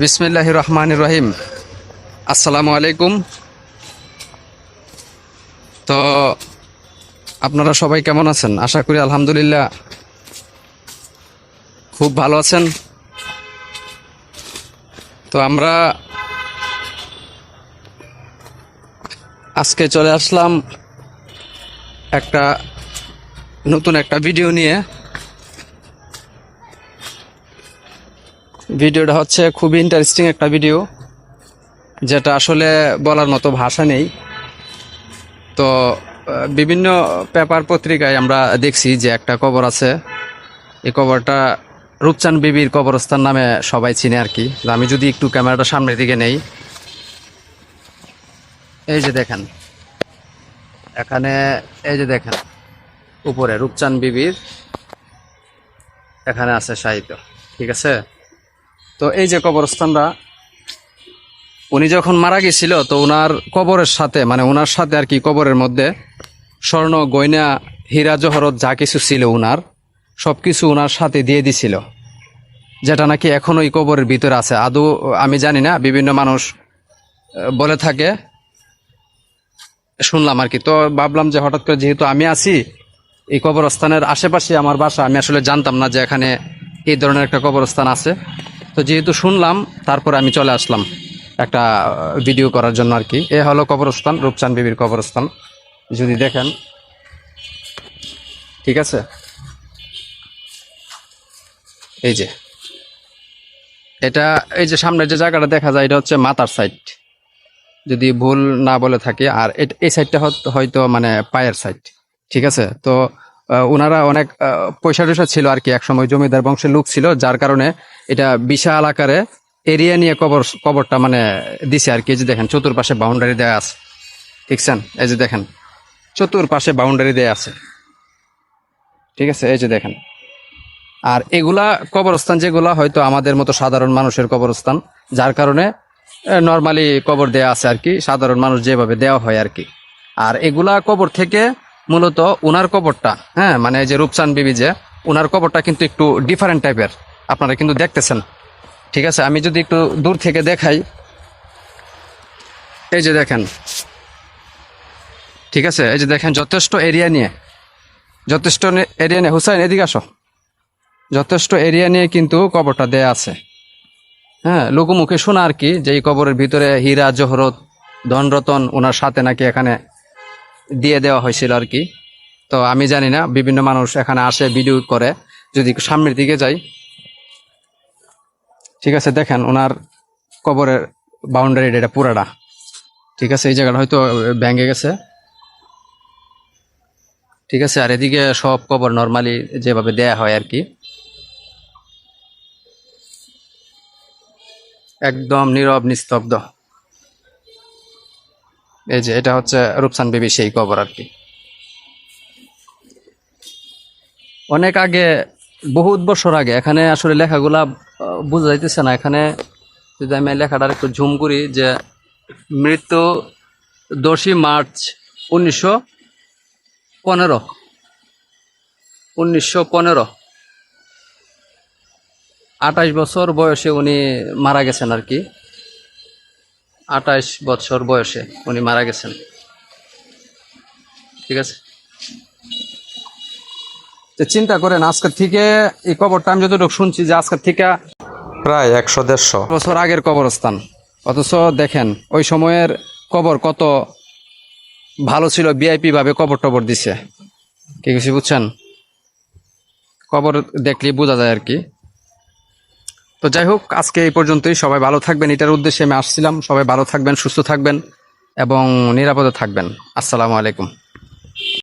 বিসমিল্লাহ রহমান রহিম আসসালামু আলাইকুম তো, আপনারা সবাই কেমন আছেন? আশা করি আলহামদুলিল্লাহ খুব ভালো আছেন। তো আমরা আজকে চলে আসলাম একটা নতুন একটা ভিডিও নিয়ে। ভিডিওটা হচ্ছে খুবই ইন্টারেস্টিং একটা ভিডিও যেটা আসলে বলার মতো ভাষা নেই। তো বিভিন্ন পেপার পত্রিকায় আমরা দেখছি যে একটা কবর আছে। এই কবরটা রূপচান বিবির কবরস্থান নামে সবাই চিনে আর কি। আমি যদি একটু ক্যামেরাটা সামনের দিকে নেই। এই যে দেখেন, এখানে, এই যে দেখেন, উপরে রূপচান বিবির এখানে আছে সাহিত্য, ঠিক আছে? তো এই যে কবরস্থানটা উনি যখন মারা গেছিল, তো ওনার কবরের সাথে মানে ওনার সাথে আর কি কবরের মধ্যে স্বর্ণ, গয়না, হীরা, জহরত যা কিছু ছিল ওনার সব কিছু ওনার সাথে দিয়ে দিছিল। যেটা নাকি এখনও এই কবরের ভিতরে আছে। আদৌ আমি জানি না, বিভিন্ন মানুষ বলে থাকে। শুনলাম আর কি। তো ভাবলাম যে হঠাৎ করে যেহেতু আমি আছি, এই কবরস্থানের আশেপাশে আমার বাসা, আমি আসলে জানতাম না যে এখানে এই ধরনের একটা কবরস্থান আছে। তো যেহেতু শুনলাম, তারপরে আমি চলে আসলাম একটা ভিডিও করার জন্য আর কি। এ হলো কবরস্থান রূপচান বিবির কবরস্থান। যদি দেখেন, ঠিক আছে? এই যে, এটা, এই যে সামনের যে জায়গাটা দেখা যায়, এটা হচ্ছে মাতার সাইড যদি ভুল না বলে থাকি, আর এই সাইডটা হয়তো মানে পায়ের সাইড ঠিক আছে? তো ওনারা অনেক পয়সা টয়সা ছিল আর কি একসময়, জমিদার বংশের লোক ছিল, যার কারণে এটা বিশাল আকারে এরিয়া নিয়ে কবর, কবরটা মানে দিছে আর কি। যে দেখেন, চতুর্পাশে বাউন্ডারি দেওয়া আছে। ঠিকছেন এই যে দেখেন, চতুর্পাশে বাউন্ডারি দেওয়া আছে। ঠিক আছে? এই যে দেখেন। আর এগুলা কবরস্থান যেগুলা হয়তো আমাদের মতো সাধারণ মানুষের কবরস্থান, যার কারণে নর্মালি কবর দেয়া আছে আর কি। সাধারণ মানুষ যেভাবে দেওয়া হয় আর কি। আর এগুলা কবর থেকে মূলত উনার কবরটা হ্যাঁ মানে যে রূপচান বিবি যে, উনার কবরটা কিন্তু একটু ডিফারেন্ট টাইপের আপনারা কিন্তু দেখতেছেন। ঠিক আছে, আমি যদি একটু দূর থেকে দেখাই। এই যে দেখেন। ঠিক আছে, এই যে দেখেন, যথেষ্ট এরিয়া নিয়ে। যথেষ্ট এরিয়া নিয়ে। হুসাইন, এদিকে আসো। যথেষ্ট এরিয়া নিয়ে কিন্তু কবরটা দেয়া আছে। হ্যাঁ লোকমুখে শোনা আর কি যে এই কবরের ভিতরে হীরা, জহরত, ধনরতন ওনার সাথে নাকি এখানে দিয়ে দেওয়া হয়েছিল আর কি। তো আমি জানি না, বিভিন্ন মানুষ এখানে আসে, ভিডিও করে। যদি সামনের দিকে যাই। ঠিক আছে, দেখেন, ওনার কবরের বাউন্ডারি এটা পুরাটা। ঠিক আছে, এই জায়গাটা হয়তো ভেঙে গেছে। ঠিক আছে, আর এদিকে সব কবর নর্মালি যেভাবে দেয়া হয় আর কি। একদম নীরব, নিস্তব্ধ। এই যে, এটা হচ্ছে রূপসান বেবি সেই কবর আর কি। অনেক আগে, বহুত বছর আগে, এখানে আসলে লেখাগুলা বোঝা যাইতেছে না। এখানে যদি আমি লেখাটার একটু ঝুম করি, যে মৃত্যু দশই মার্চ উনিশশো পনেরো। উনিশশো পনেরো। আঠাশ বছর বয়সে উনি মারা গেছেন আর কি। আঠাশ বছর বয়সে উনি মারা গেছেন। ঠিক আছে? তো চিন্তা করেন আজকের থেকে এই কবরটা আমি যতটুকু শুনছি যে আজকের থেকে প্রায় একশো দেড়শো। বছর আগের কবরস্থান। অথচ দেখেন ওই সময়ের কবর কত ভালো ছিল ভিআইপি ভাবে কবর টবর দিছে। কি কিছু বুঝছেন? কবর দেখলে বোঝা যায় আর কি। তো যাই হোক, আজকে এই পর্যন্তই। সবাই ভালো থাকবেন, এটার উদ্দেশ্যে আমি আসছিলাম। সবাই ভালো থাকবেন, সুস্থ থাকবেন এবং নিরাপদে থাকবেন। আসসালামু আলাইকুম।